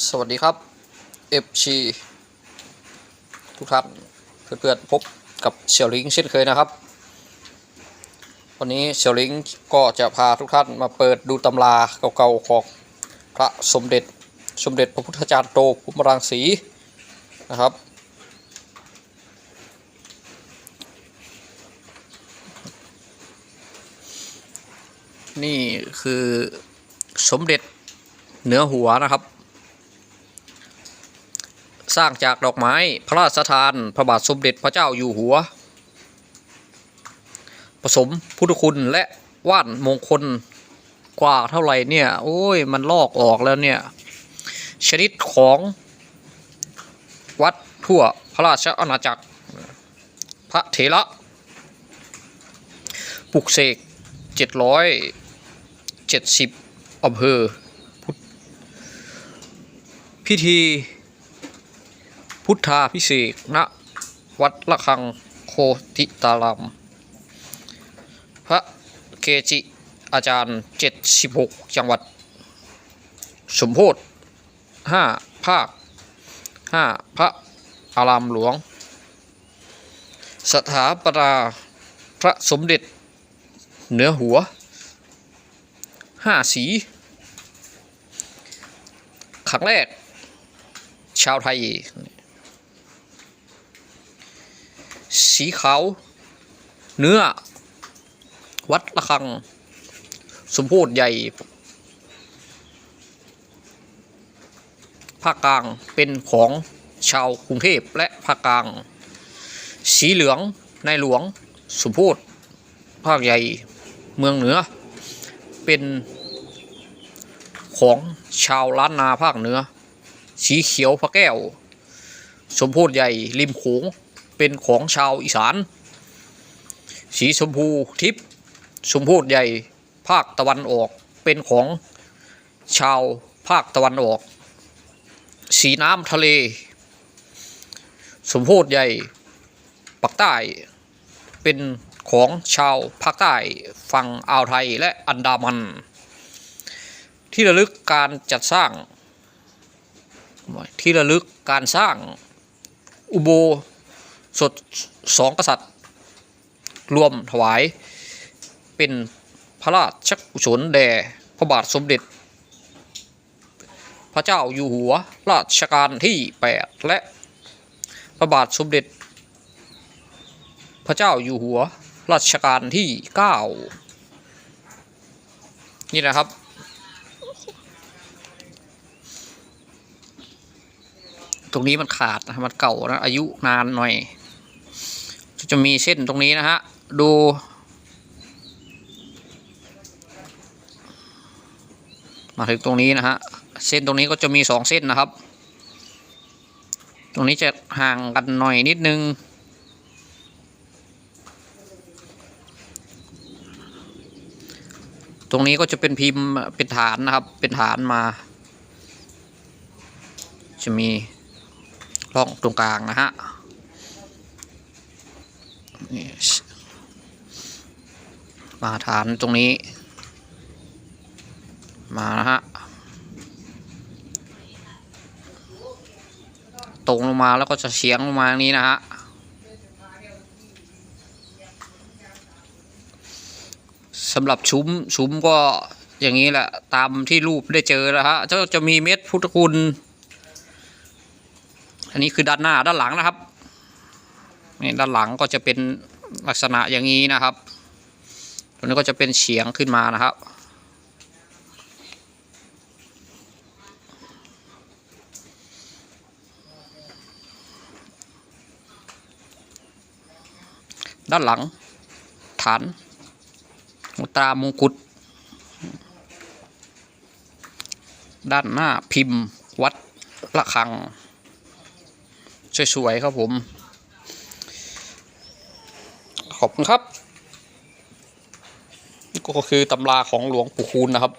สวัสดีครับ FC ทุกท่านเพื่อนๆพบกับเสี่ยวลิงเช่นเคยนะครับ วันนี้เสี่ยวลิงก็จะพาทุกท่านมาเปิดดูตำราเก่าๆของพระสมเด็จสมเด็จพระพุทธจารย์โตภูมิรังสีนะครับ นี่คือสมเด็จเหนือหัวนะครับ สร้างจากดอกไม้พระราชทาน พระบาทสมเด็จพระเจ้าอยู่หัว ผสมพุทธคุณและว่านมงคลกว่าเท่าไหร่เนี่ย โอ้ย มันลอกออกแล้วเนี่ย ชนิดของวัดทั่วพระราชอาณาจักร พระเถระปลุกเสกเจ็ดร้อยเจ็ดสิบอำเภอพุทธ พุทธาพิเศษณวัดละคังโคติตาราม พระเกจิอาจารย์ 76 จังหวัด สมโพธิ5ภาค 5 พระอารามหลวง สถาปนาพระสมเด็จเหนือหัว 5 สีครั้งแรก ชาวไทย สีขาว เนื้อ วัดละคัง สมโพธิใหญ่ ภาคกลางเป็นของชาวกรุงเทพและภาคกลาง สีเหลืองในหลวงสมโพธิภาคใหญ่เมืองเหนือ เป็นของชาวล้านนาภาคเหนือ สีเขียวพระแก้ว สมโพธิใหญ่ริมโขง เป็นของชาวอีสาน สีชมพูทิพย์สมพธิใหญ่ภาคตะวันออกเป็นของชาวภาคตะวันออก สีน้ำทะเล สมพธิใหญ่ปักใต้เป็นของชาวภาคใต้ฝั่งอ่าวไทยและอันดามัน ที่ระลึกการจัดสร้าง ที่ระลึกการสร้างอุโบ สถสองกษัตริย์ รวมถวายเป็นพระราชกุศลแด่พระบาทสมเด็จ พระเจ้าอยู่หัวรัชกาลที่ 8 และพระบาทสมเด็จ พระเจ้าอยู่หัวรัชกาลที่ 9 นี่นะครับ ตรงนี้มันขาดนะมันเก่านะอายุนานหน่อย จะมีเส้นตรงนี้นะฮะ ดู มาถึงตรงนี้นะฮะ เส้นตรงนี้ก็จะมีสองเส้นนะครับ ตรงนี้จะห่างกันหน่อยนิดนึง ตรงนี้ก็จะเป็นพิมพ์เป็นฐานนะครับ เป็นฐานมา จะมีร่องตรงกลางนะฮะ นี่มาฐานตรงนี้ มานะฮะตรงลงมาแล้วก็จะเฉียงลงมาอย่างนี้นะฮะสำหรับชุ้มชุ้มก็อย่างนี้แหละตามที่รูปได้เจอแล้วฮะจะจะมีเม็ดพุทธคุณ อันนี้คือด้านหน้าด้านหลังนะครับ นี่ด้านหลังก็จะเป็นลักษณะอย่างนี้นะครับตัวนี้ก็จะเป็นเฉียงขึ้นมานะครับ ด้านหลังฐานมุตรามงกุฎด้านหน้าพิมพ์วัดละคัง สวยๆครับผม ขอบคุณครับก็คือตำราของหลวงปู่คูณนะครับ